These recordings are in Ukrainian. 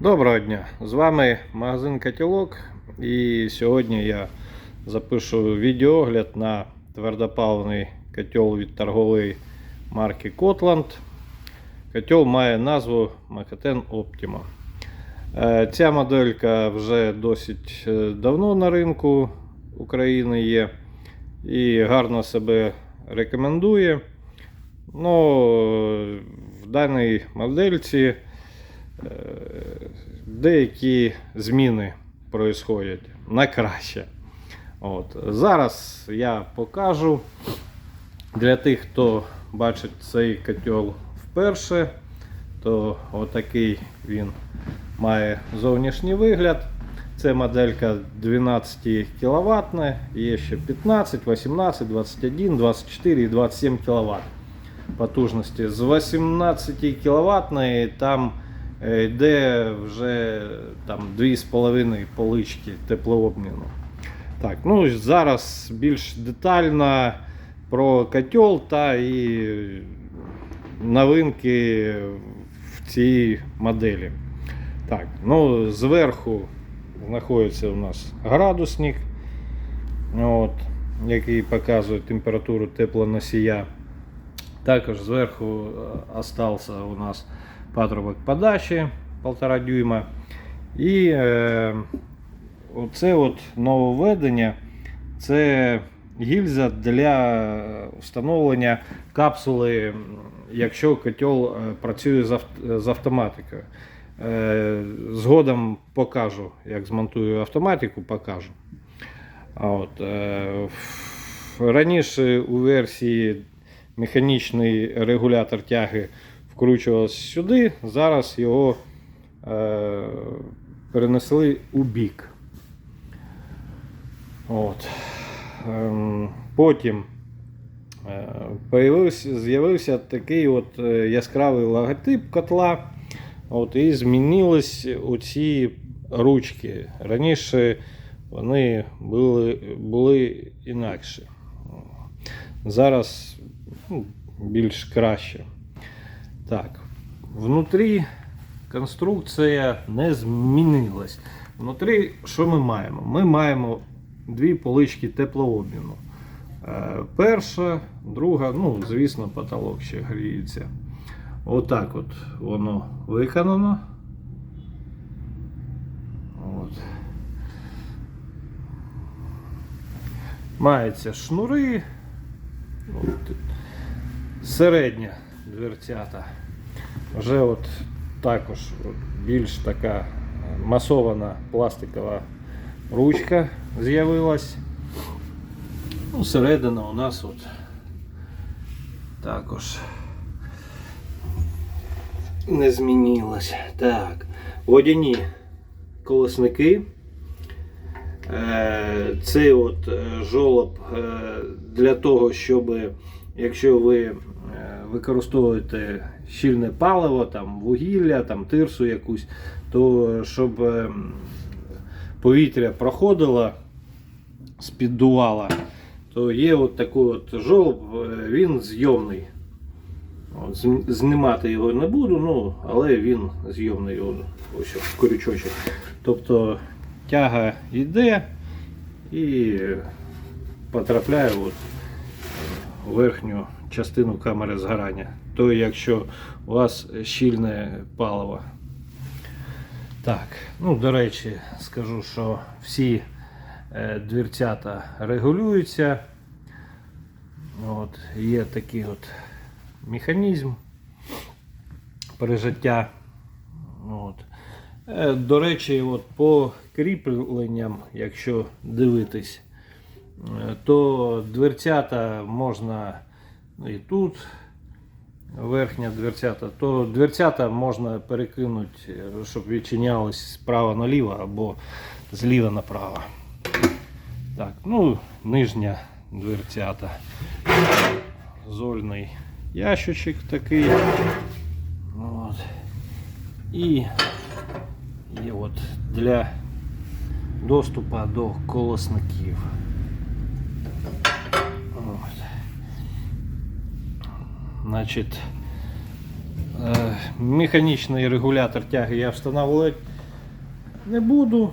Доброго дня! З вами магазин Котілок. І сьогодні я запишу відеоогляд на твердопаливний котел від торгової марки Котland. Котел має назву Макотен Optima. Е, Ця моделька вже досить е, давно на ринку України є і гарно себе рекомендує. Ну, в даній модельці е, деякі зміни происходять на краще. От. Зараз я покажу для тих, хто бачить цей котел вперше, то отакий він має зовнішній вигляд. Це моделька 12 кВт, є ще 15, 18, 21, 24 і 27 кВт потужності. З 18 кВт там йде вже там 2,5 полички теплообміну. Так, ну зараз більш детально про котел та і новинки в цій моделі. Так, ну зверху знаходиться у нас градусник, от, який показує температуру теплоносія. Також зверху е, остався у нас патрубок подачі 1,5 дюйма. І е, оце от нововведення це гільза для встановлення капсули, якщо котел е, працює з автоматикою. Е, Згодом покажу, як змонтую автоматику, покажу. А От, е, раніше у версії механічний регулятор тяги вкручувався сюди, зараз його е, перенесли у бік. От. Ем, потім е, з'явився такий от е, яскравий логотип котла. От, і змінились оці ручки. Раніше вони були, були інакші. Зараз ну, більш краще. Так, внутрі конструкція не змінилась. Внутрі що ми маємо? Ми маємо дві полички теплообміну. Е, Перша, друга, ну, звісно, потолок ще гріється. Отак от воно виконано. От. Маються шнури. От. Середня дверцята. Вже от також більш така е, масована пластикова ручка з'явилась. Ну, середина у нас от також не змінилась. Так, водяні колосники. Е, Цей от е, жолоб для того, щоб якщо ви е, використовуєте щільне паливо, там вугілля, там тирсу якусь, то щоб е, повітря проходило з-під то є от такий от жолоб, е, він зйомний. От, знімати його не буду, ну, але він зйомний ось о, крючочок. Тобто тяга йде і потрапляє от верхню частину камери згорання. То якщо у вас щільне паливо. Так, ну до речі, скажу, що всі е, дверцята регулюються. От, є такий от механізм пережиття. От. Е, До речі, от по кріпленням, якщо дивитись, то дверцята можна і тут верхня дверцята, то дверцята можна перекинути, е, щоб відчинялись справа наліво або зліва направо. Так, ну, нижня дверцята. Зольний ящичок такий. От. І є от для доступу до колосників. Значить, Е, Механічний регулятор тяги я встановлювати не буду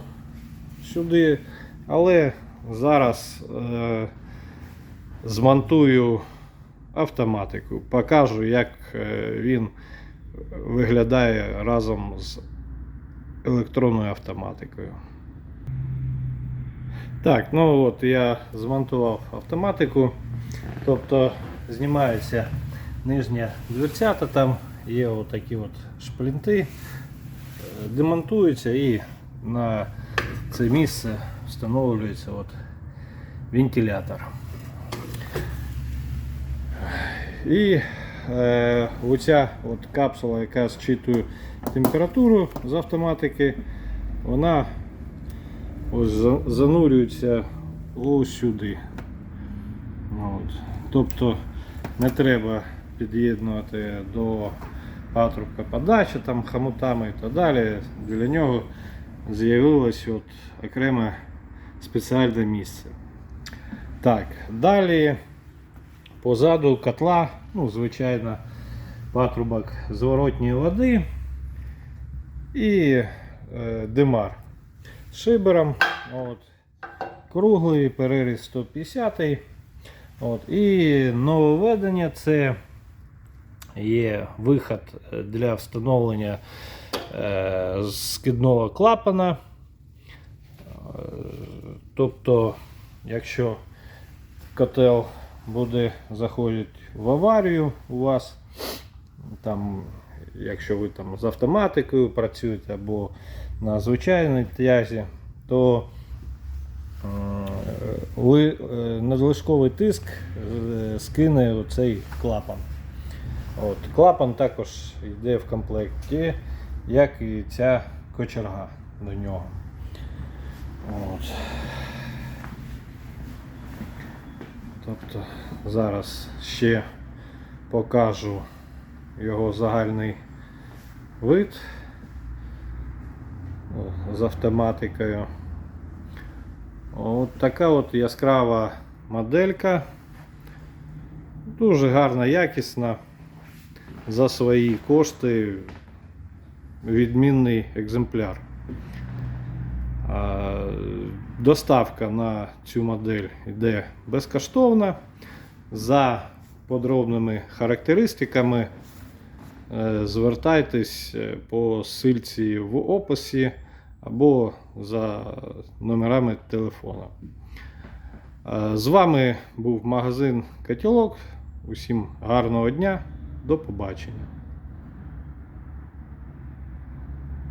сюди, але зараз е, змонтую автоматику, покажу, як е, він виглядає разом з електронною автоматикою. Так, ну от я змонтував автоматику, тобто знімається нижня дверцята, там є отакі от шплінти, е, демонтуються і на це місце встановлюється от вентилятор. І е, оця от капсула, яка зчитує температуру з автоматики, вона ось занурюється ось сюди. От. Тобто не треба під'єднувати до патрубка подачі, там, хомутами і так далі. Для нього з'явилось от окреме спеціальне місце. Так, далі позаду котла, ну, звичайно, патрубок зворотньої води і е, димар з шибером. От, круглий переріз 150 От, і нововведення це є виход для встановлення е, скидного клапана. Е, Тобто, якщо котел буде заходити в аварію у вас, там, якщо ви там з автоматикою працюєте або на звичайній тязі, то е, ли- е, надлишковий тиск е, скине оцей клапан. От, клапан також йде в комплекті, як і ця кочерга до нього. От. Тобто зараз ще покажу його загальний вид з автоматикою. От така от яскрава моделька. Дуже гарна, якісна. За свої кошти відмінний екземпляр. Доставка на цю модель йде безкоштовна. За подробними характеристиками е, звертайтесь е, по ссылці в описі або за номерами телефона. Е, З вами був магазин Котілок. Усім гарного дня, до побачення.